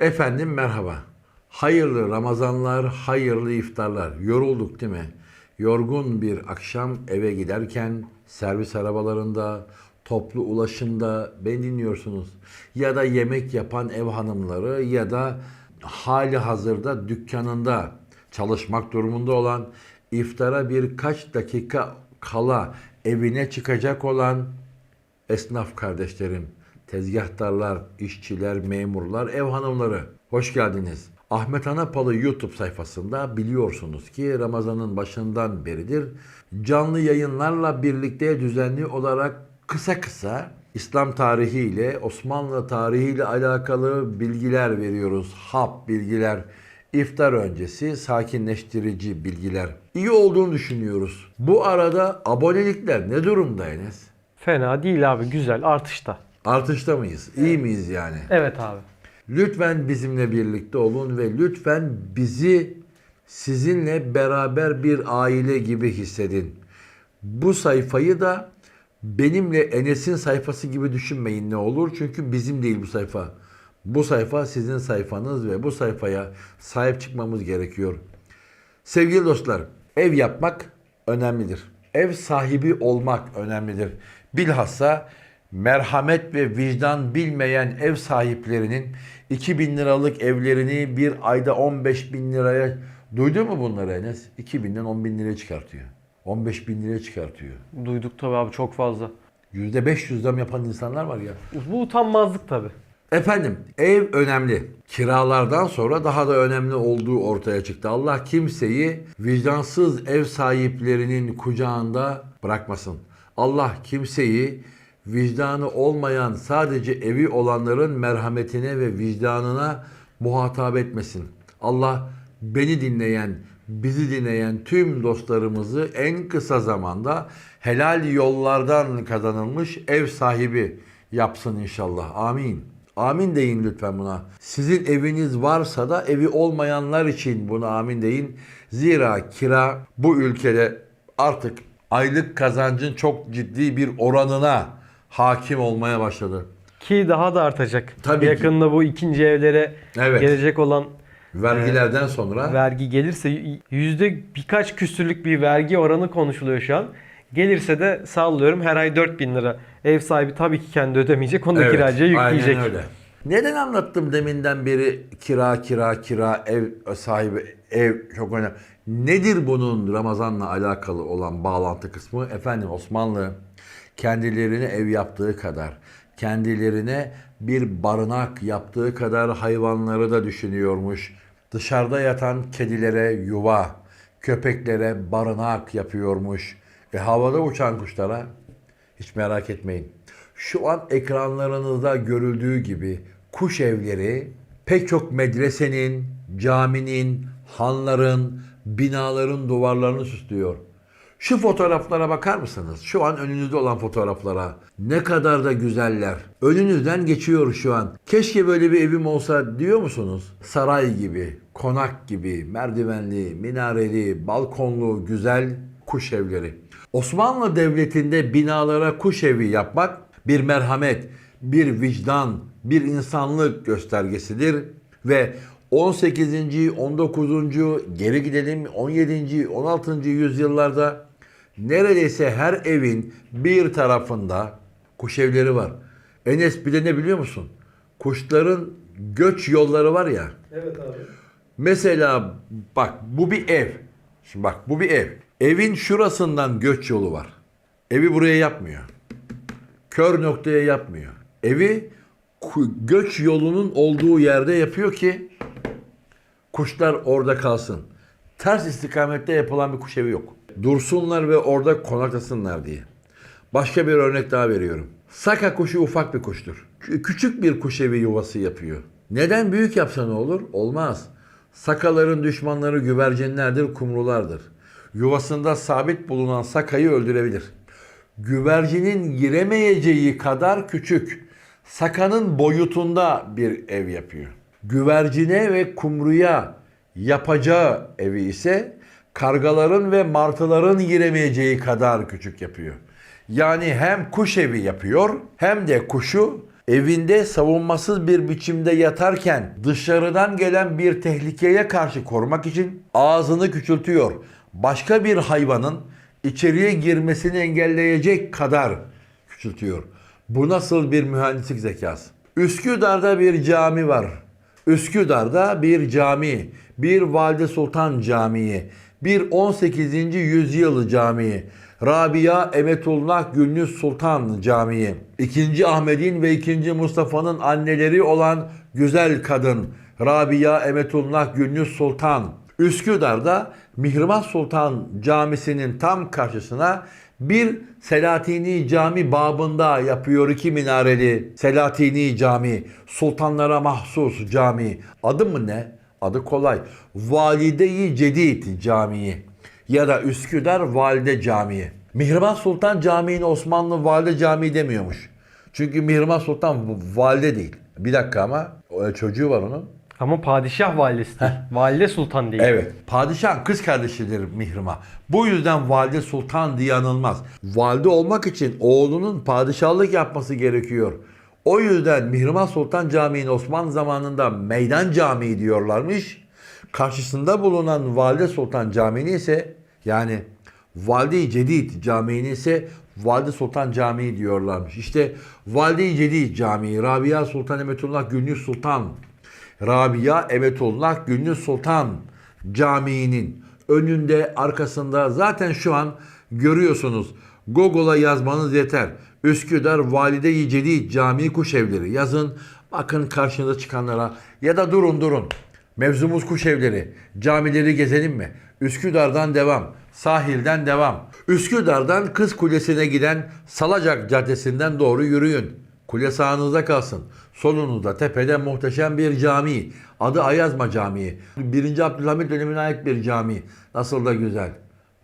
Efendim merhaba. Hayırlı Ramazanlar, hayırlı iftarlar. Yorulduk değil mi? Yorgun bir akşam eve giderken servis arabalarında, toplu ulaşımda beni dinliyorsunuz. Ya da yemek yapan ev hanımları ya da hali hazırda dükkanında çalışmak durumunda olan iftara birkaç dakika kala evine çıkacak olan esnaf kardeşlerim, tezgahtarlar, işçiler, memurlar, ev hanımları hoş geldiniz. Ahmet Anapalı YouTube sayfasında biliyorsunuz ki Ramazan'ın başından beridir canlı yayınlarla birlikte düzenli olarak kısa kısa İslam tarihiyle, Osmanlı tarihiyle alakalı bilgiler veriyoruz. Hap bilgiler, iftar öncesi sakinleştirici bilgiler. İyi olduğunu düşünüyoruz. Bu arada abonelikler ne durumda Enes? Fena değil abi güzel artışta. Artışta mıyız? İyi miyiz yani? Evet abi. Lütfen bizimle birlikte olun ve lütfen bizi sizinle beraber bir aile gibi hissedin. Bu sayfayı da benimle Enes'in sayfası gibi düşünmeyin ne olur. Çünkü bizim değil bu sayfa. Bu sayfa sizin sayfanız ve bu sayfaya sahip çıkmamız gerekiyor. Sevgili dostlar, ev yapmak önemlidir. Ev sahibi olmak önemlidir. Bilhassa merhamet ve vicdan bilmeyen ev sahiplerinin 2000 liralık evlerini bir ayda 15 bin liraya duydu mu bunları Enes? 2000'den 10 bin liraya çıkartıyor. 15 bin liraya çıkartıyor. Duyduk tabii abi çok fazla. %500 zam yapan insanlar var ya. Bu utanmazlık tabii. Efendim ev önemli. Kiralardan sonra daha da önemli olduğu ortaya çıktı. Allah kimseyi vicdansız ev sahiplerinin kucağında bırakmasın. Allah kimseyi vicdanı olmayan sadece evi olanların merhametine ve vicdanına muhatap etmesin. Allah beni dinleyen, bizi dinleyen tüm dostlarımızı en kısa zamanda helal yollardan kazanılmış ev sahibi yapsın inşallah. Amin. Amin deyin lütfen buna. Sizin eviniz varsa da evi olmayanlar için buna amin deyin. Zira kira bu ülkede artık aylık kazancın çok ciddi bir oranına hakim olmaya başladı. Ki daha da artacak. Tabii ki. Yakında bu ikinci evlere Evet. gelecek olan Vergilerden sonra vergi gelirse yüzde birkaç küsürlük bir vergi oranı konuşuluyor şu an. Gelirse de sallıyorum her ay 4000 lira. Ev sahibi tabii ki kendi ödemeyecek. Onu da Evet, kiracıya yükleyecek. Aynen öyle. Neden anlattım deminden beri kira kira kira ev sahibi ev çok önemli. Nedir bunun Ramazan'la alakalı olan bağlantı kısmı? Efendim Osmanlı kendilerine ev yaptığı kadar, kendilerine bir barınak yaptığı kadar hayvanları da düşünüyormuş. Dışarıda yatan kedilere yuva, köpeklere barınak yapıyormuş. E havada uçan kuşlara hiç merak etmeyin. Şu an ekranlarınızda görüldüğü gibi kuş evleri pek çok medresenin, caminin, hanların, binaların duvarlarını süslüyor. Şu fotoğraflara bakar mısınız? Şu an önünüzde olan fotoğraflara. Ne kadar da güzeller. Önünüzden geçiyor şu an. Keşke böyle bir evim olsa diyor musunuz? Saray gibi, konak gibi, merdivenli, minareli, balkonlu, güzel kuş evleri. Osmanlı Devleti'nde binalara kuş evi yapmak bir merhamet, bir vicdan, bir insanlık göstergesidir ve 18. 19. geri gidelim 17. 16. yüzyıllarda neredeyse her evin bir tarafında kuş evleri var. Enes bir de ne biliyor musun? Kuşların göç yolları var ya. Evet abi. Mesela bak bu bir ev. Şimdi bak bu bir ev. Evin şurasından göç yolu var. Evi buraya yapmıyor. Kör noktaya yapmıyor. Evi göç yolunun olduğu yerde yapıyor ki kuşlar orada kalsın. Ters istikamette yapılan bir kuş evi yok. Dursunlar ve orada konaklasınlar diye. Başka bir örnek daha veriyorum. Saka kuşu ufak bir kuştur. Kü- Küçük bir kuş evi yuvası yapıyor. Neden büyük yapsa ne olur? Olmaz. Sakaların düşmanları güvercinlerdir, kumrulardır. Yuvasında sabit bulunan sakayı öldürebilir. Güvercinin giremeyeceği kadar küçük, sakanın boyutunda bir ev yapıyor. Güvercine ve kumruya yapacağı evi ise kargaların ve martıların giremeyeceği kadar küçük yapıyor. Yani hem kuş evi yapıyor hem de kuşu evinde savunmasız bir biçimde yatarken dışarıdan gelen bir tehlikeye karşı korumak için ağzını küçültüyor. Başka bir hayvanın içeriye girmesini engelleyecek kadar küçültüyor. Bu nasıl bir mühendislik zekası? Üsküdar'da bir cami var. Üsküdar'da bir cami, bir Valide Sultan Camii, bir 18. yüzyıl camii, Rabia Emetullah Gülnüz Sultan Camii, 2. Ahmet'in ve 2. Mustafa'nın anneleri olan güzel kadın Rabia Emetullah Gülnüz Sultan, Üsküdar'da Mihrimah Sultan Camisi'nin tam karşısına bir Selatini Cami babında yapıyor iki minareli Selatini Cami, sultanlara mahsus cami. Adı mı ne? Adı kolay. Valide-i Cedid Camii ya da Üsküdar Valide Camii. Mihrimah Sultan Camii'ni Osmanlı Valide Camii demiyormuş. Çünkü Mihrimah Sultan valide değil. Bir dakika ama o çocuğu var onun. Ama padişah validesi değil. Valide sultan değil. Evet. Padişahın kız kardeşidir Mihrimah. Bu yüzden valide sultan diye anılmaz. Valide olmak için oğlunun padişahlık yapması gerekiyor. O yüzden Mihrimah Sultan Camii'nin Osmanlı zamanında meydan camii diyorlarmış. Karşısında bulunan Valide Sultan Camii'ni ise yani Valide-i Cedid Camii'ni ise Valide Sultan Camii diyorlarmış. İşte Valide-i Cedid Camii, Rabia Sultan Emetullah Gülnüz Sultan Rabia Emetullah Gülnüz Sultan Camii'nin önünde arkasında zaten şu an görüyorsunuz. Google'a yazmanız yeter. Üsküdar Valide-i Cedid Camii Kuş Evleri yazın. Bakın karşınıza çıkanlara ya da durun durun. Mevzumuz kuş evleri. Camileri gezelim mi? Üsküdar'dan devam. Sahilden devam. Üsküdar'dan Kız Kulesi'ne giden Salacak Caddesi'nden doğru yürüyün. Kule sağınızda kalsın. Solunuzda tepede muhteşem bir cami. Adı Ayazma Camii. 1. Abdülhamit dönemine ait bir cami. Nasıl da güzel.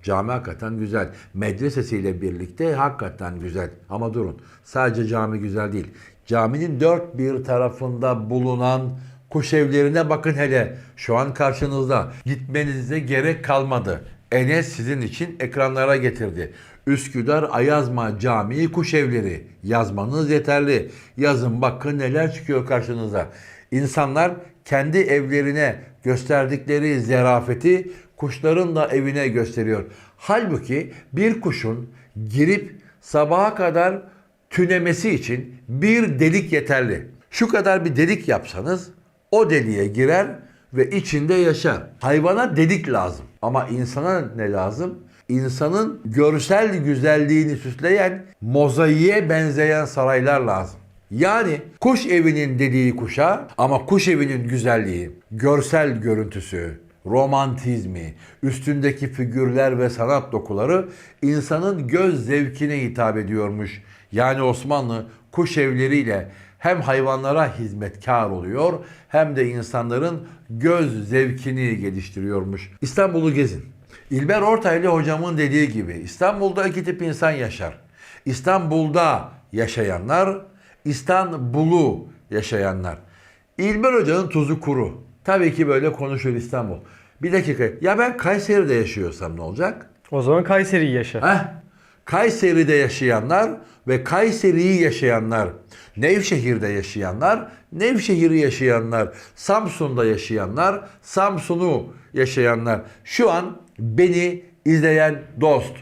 Cami hakikaten güzel. Medresesiyle birlikte hakikaten güzel. Ama durun. Sadece cami güzel değil. Caminin dört bir tarafında bulunan kuş evlerine bakın hele. Şu an karşınızda. Gitmenize gerek kalmadı. Enes sizin için ekranlara getirdi. Üsküdar Ayazma Camii Kuş Evleri. Yazmanız yeterli. Yazın bakın neler çıkıyor karşınıza. İnsanlar kendi evlerine gösterdikleri zerafeti kuşların da evine gösteriyor. Halbuki bir kuşun girip sabaha kadar tünemesi için bir delik yeterli. Şu kadar bir delik yapsanız o deliğe girer ve içinde yaşar. Hayvana delik lazım ama insana ne lazım? İnsanın görsel güzelliğini süsleyen mozaiğe benzeyen saraylar lazım. Yani kuş evinin dediği kuşa ama kuş evinin güzelliği, görsel görüntüsü, romantizmi, üstündeki figürler ve sanat dokuları insanın göz zevkine hitap ediyormuş. Yani Osmanlı kuş evleriyle hem hayvanlara hizmetkar oluyor hem de insanların göz zevkini geliştiriyormuş. İstanbul'u gezin. İlber Ortaylı hocamın dediği gibi İstanbul'da iki tip insan yaşar. İstanbul'da yaşayanlar, İstanbul'u yaşayanlar. İlber Hoca'nın tuzu kuru. Tabii ki böyle konuşur İstanbul. Bir dakika. Ya ben Kayseri'de yaşıyorsam ne olacak? O zaman Kayseri'yi yaşa. Heh. Kayseri'de yaşayanlar ve Kayseri'yi yaşayanlar, Nevşehir'de yaşayanlar, Nevşehir'i yaşayanlar, Samsun'da yaşayanlar, Samsun'u yaşayanlar. Şu an beni izleyen dost,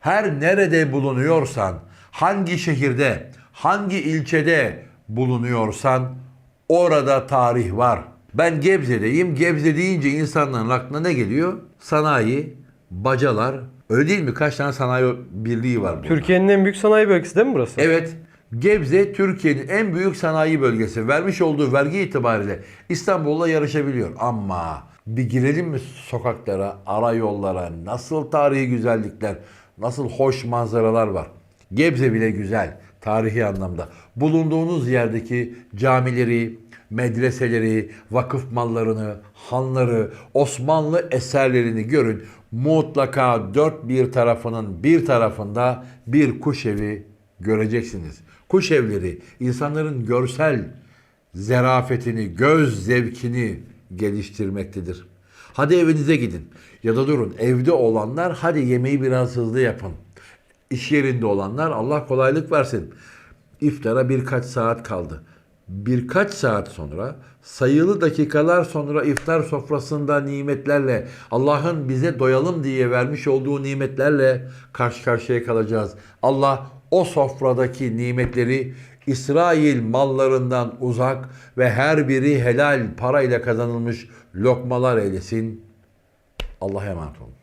her nerede bulunuyorsan, hangi şehirde, hangi ilçede bulunuyorsan orada tarih var. Ben Gebze'deyim. Gebze deyince insanların aklına ne geliyor? Sanayi, bacalar. Öyle değil mi? Kaç tane sanayi birliği var burada? Türkiye'nin en büyük sanayi bölgesi değil mi burası? Evet. Gebze Türkiye'nin en büyük sanayi bölgesi. Vermiş olduğu vergi itibariyle İstanbul'la yarışabiliyor. Ama bir girelim mi sokaklara, ara yollara, nasıl tarihi güzellikler, nasıl hoş manzaralar var. Gebze bile güzel tarihi anlamda. Bulunduğunuz yerdeki camileri, medreseleri, vakıf mallarını, hanları, Osmanlı eserlerini görün. Mutlaka dört bir tarafının bir tarafında bir kuş evi göreceksiniz. Kuş evleri insanların görsel zerafetini, göz zevkini geliştirmektedir. Hadi evinize gidin ya da durun. Evde olanlar hadi yemeği biraz hızlı yapın. İş yerinde olanlar Allah kolaylık versin. İftara birkaç saat kaldı. Birkaç saat sonra, sayılı dakikalar sonra iftar sofrasında nimetlerle, Allah'ın bize doyalım diye vermiş olduğu nimetlerle karşı karşıya kalacağız. Allah o sofradaki nimetleri İsrail mallarından uzak ve her biri helal parayla kazanılmış lokmalar eylesin. Allah'a emanet olun.